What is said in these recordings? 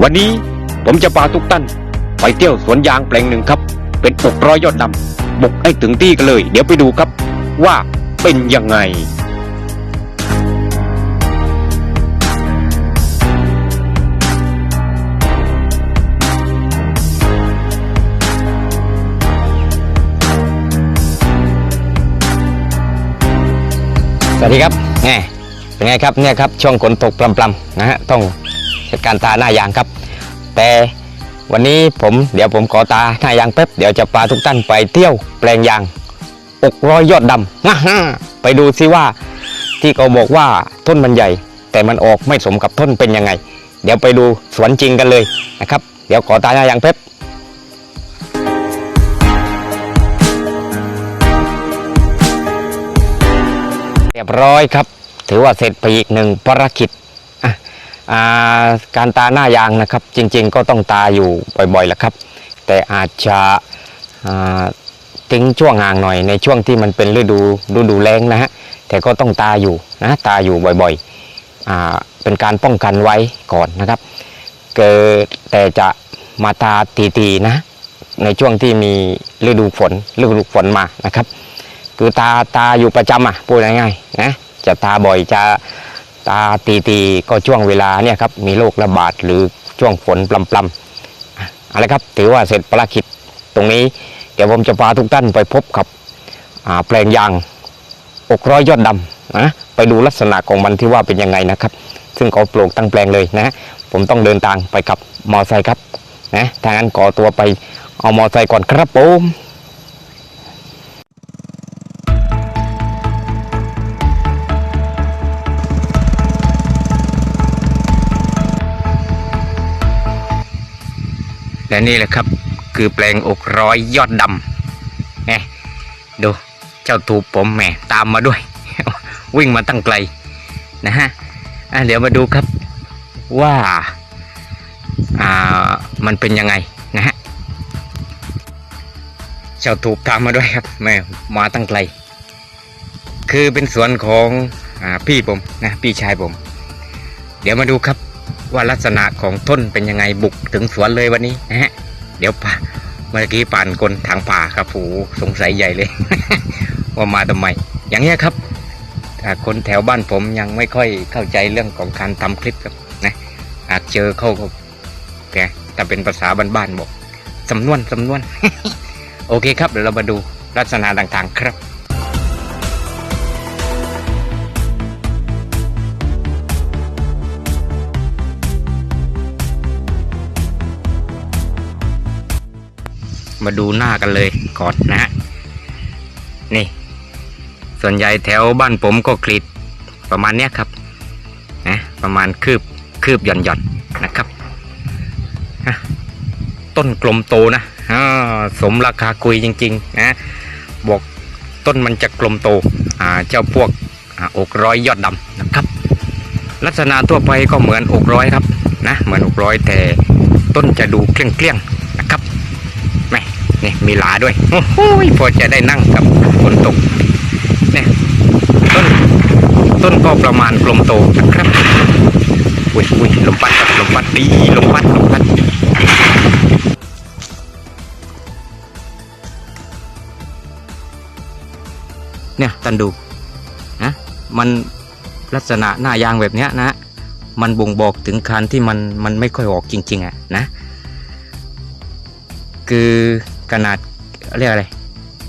วันนี้ผมจะพาทุกท่านไปเที่ยวสวนยางแปลงหนึ่งครับ เป็นอกร้อยยอดดำบุกให้ถึงที่กันเลย เดี๋ยวไปดูครับว่าเป็นยังไง สวัสดีครับแหมเป็นไงครับเนี่ยครับช่วงฝนตกปลำๆนะฮะต้อง การตาหน้ายางครับ แต่วันนี้ผมเดี๋ยวผมขอตาหน้ายางแป๊บเดี๋ยวจะพาทุกท่านไปเที่ยวแปลงยางอกร้อยยอดดำฮ่าฮ่าไปดูซิว่าที่เขาบอกว่าต้นมันใหญ่ แต่มันออกไม่สมกับต้นเป็นยังไง เดี๋ยวไปดูสวนจริงกันเลยนะครับ เดี๋ยวขอตาหน้ายางแป๊บเรียบร้อยครับ ถือว่าเสร็จไปอีกหนึ่งภารกิจ การตาหน้ายางนะครับ จริง ๆ ก็ต้องตาอยู่บ่อยๆแหละครับ แต่อาจจะทิ้งช่วงห่างหน่อยในช่วงที่มันเป็นฤดูฤดูแล้งนะฮะแต่ก็ต้องตาอยู่นะตาอยู่บ่อยๆเป็นการป้องกันไว้ก่อนนะครับเกิดแต่จะมาตาตีๆนะในช่วงที่มีฤดูฝนฤดูฝนมานะครับ คือตาตาอยู่ประจำอะพูดง่ายๆนะจะตาบ่อยจะ ตาตีตีก็ช่วงเวลาเนี่ยครับมีโรคระบาดหรือช่วงฝนปลำๆอะเอาละครับถือว่าเสร็จภารกิจตรงนี้ เดี๋ยวผมจะพาทุกท่านไปพบกับแปลงยางอกร้อยยอดดำนะไปดูลักษณะของมันที่ว่าเป็นยังไงนะครับ ซึ่งเขาปลูกตั้งแปลงเลยนะ ผมต้องเดินทางไปกับมอไซค์ครับนะทางนั้นขอตัวไปเอามอไซค์ก่อนครับผม และนี่แหละครับ คือแปลงอกร้อยยอดดำแหมดูเจ้าตูบผมแหมตามมาด้วย วิ่งมาตั้งไกลนะฮะะเดี๋ยวมาดูครับว่าอ่ามันเป็นยังไงนะฮะเจ้าตูบตามมาด้วยครับแม่มาตั้งไกล คือเป็นสวนของอาพี่ผมนะพี่ชายผม เดี๋ยวมาดูครับ ว่าลักษณะของต้นเป็นยังไงบุกถึงสวนเลยวันนี้นะฮะเดี๋ยวป่าเมื่อกี้ป่านคนทางป่าครับโอ้สงสัยใหญ่เลย ว่ามาทำไม อย่างเงี้ยครับคนแถวบ้านผมยังไม่ค่อยเข้าใจเรื่องของการทำคลิปครับนะอาจเจอเข้าก็แกแต่เป็นภาษาบ้านๆบอกสำนวนสำนวน โอเคครับเดี๋ยวเรามาดูลักษณะต่างๆครับ มาดูหน้ากันเลยก่อนนะฮะนี่ ส่วนใหญ่แถวบ้านผมก็กรีดประมาณเนี้ยครับนะประมาณคืบคืบหย่อนหย่อนนะครับต้นกลมโตนะสมราคาคุยจริงๆนะบอกต้นมันจะกลมโตเจ้าพวกอ่าอกร้อยยอดดำนะครับ ลักษณะทั่วไปก็เหมือนอกร้อยครับนะเหมือนอกร้อยแต่ต้นจะดูเกลี้ยง นี่มีหลาด้วยโอ้โหพอจะได้นั่งกับฝนตกเนี่ยต้นต้นก็ประมาณกลมโตนะครับอุ้ยอุ้ยลมพัดครับลมพัดดีลมพัดลมพัดเนี่ยท่านดูนะมันลักษณะหน้ายางแบบเนี้ยนะ มันบ่งบอกถึงคันที่มันมันไม่ค่อยออกจริง ๆอะนะ คือ ขนาดเรียกอะไร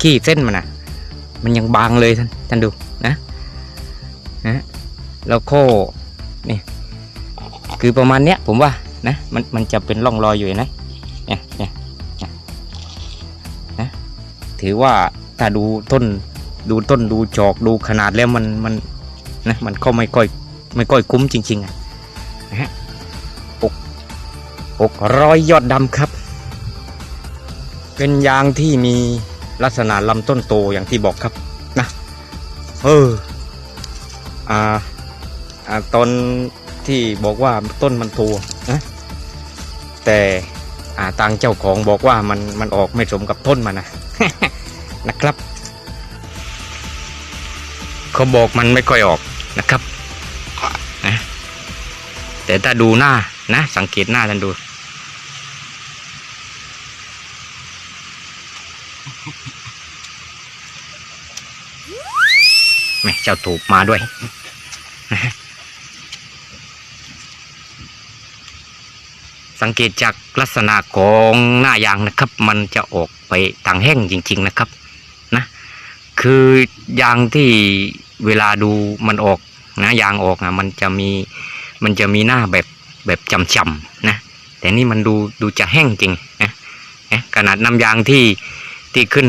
ขี้เส้นมันอะ มันยังบางเลยท่านท่านดูนะนะแล้วโค้นี่คือประมาณเนี้ยผมว่านะมันมันจะเป็นร่องรอยอยู่นะเนี่ยเนี่ยเนี่ยนะถือว่าถ้าดูต้นดูต้นดูจอกดูขนาดแล้วมันมันนะมันก็ไม่ค่อยไม่ค่อยคุ้มจริง ๆอะนะฮะอกอกร้อยยอดดำครับ เป็นยางที่มีลักษณะลำต้นโตอย่างที่บอกครับนะเอออ่าอ่าตอนที่บอกว่าต้นมันโตนะแต่อ่าทางเจ้าของบอกว่ามันมันออกไม่สมกับต้นมันนะนะครับเขาบอกมันไม่ค่อยออกนะครับนะแต่ถ้าดูหน้านะสังเกตหน้าท่านดู แม่เจ้าถูกมาด้วย สังเกตจากลักษณะของหน้ายางนะครับ มันจะออกไปต่างแห้งจริง ๆนะครับ นะ คือยางที่เวลาดูมันออกนะยางออกนะมันจะมีมันจะมีหน้าแบบแบบจำๆนะ แต่นี่มันดูดูจะแห้งจริงนะนะขนาดน้ำยางที่ ที่ขึ้น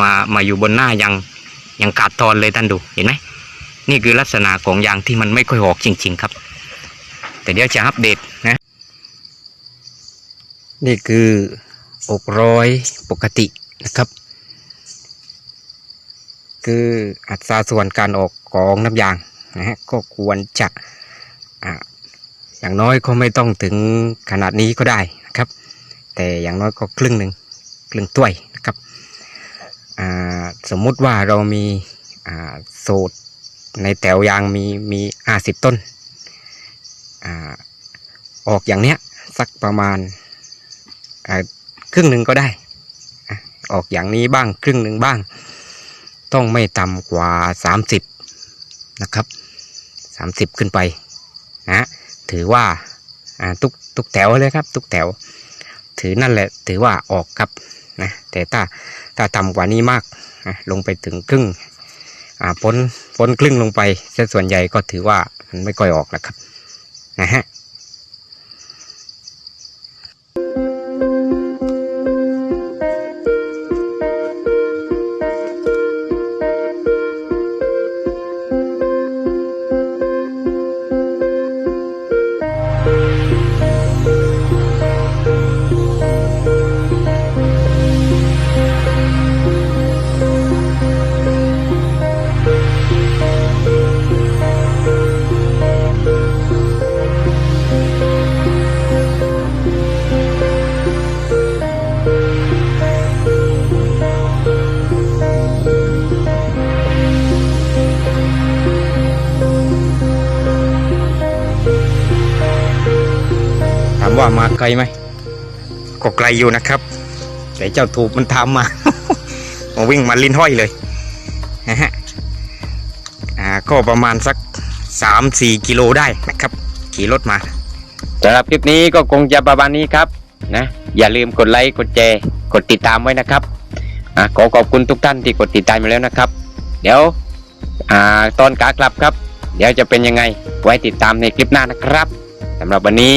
มามาอยู่บนหน้ายังยังกาดตอนเลยท่านดูเห็นไหมนี่คือลักษณะของยางที่มันไม่ค่อยออกจริง ๆ ครับ แต่เดี๋ยวจะอัปเดตนะ นี่คืออกร้อยปกตินะครับ คืออัตราส่วนการออกของน้ำยางนะฮะก็ควรจะอ่าอย่างน้อยก็ไม่ต้องถึงขนาดนี้ก็ได้นะครับ แต่อย่างน้อยก็ครึ่งหนึ่ง ครึ่งถ้วยนะครับสมมุติว่าเรามีอ่าสูตรในแถวยางมีมีห้าสิบต้นอออกอย่างเนี้ยสักประมาณาครึ่งหนึ่งก็ได้ ออกอย่างนี้บ้างครึ่งหนึ่งบ้าง ต้องไม่ต่ำกว่า 30 นะครับ 30 ขึ้นไปนะถือว่าอ่าทุกทุกแถวเลยครับ ทุกแถว ถือนั่นแหละถือว่าออกครับ นะแต่ถ้าถ้าต่ำกว่านี้มากนะลงไปถึงครึ่งอ่าพ้นพ้นครึ่งลงไปเส้นส่วนใหญ่ก็ถือว่ามันไม่ก่อยออกแล้วครับนะฮะามว่ามาไกลไหมก็ไกลอยู่นะครับ แต่เจ้าถูกมันทำมา มาวิ่งมาลิ้นห้อยเลยนะฮะอ่าก็ประมาณสักสามสี่กิโลได้นะครับ ขี่รถมาสำหรับคลิปนี้ก็คงจะประมาณนี้ครับนะอย่าลืมกดไลค์กดแชร์กดติดตามไว้นะครับอะขอขอบคุณทุกท่านที่กดติดตามมาแล้วนะครับ เดี๋ยวอ่าตอนกากลับครับ เดี๋ยวจะเป็นยังไงไว้ติดตามในคลิปหน้านะครับสำหรับวันนี้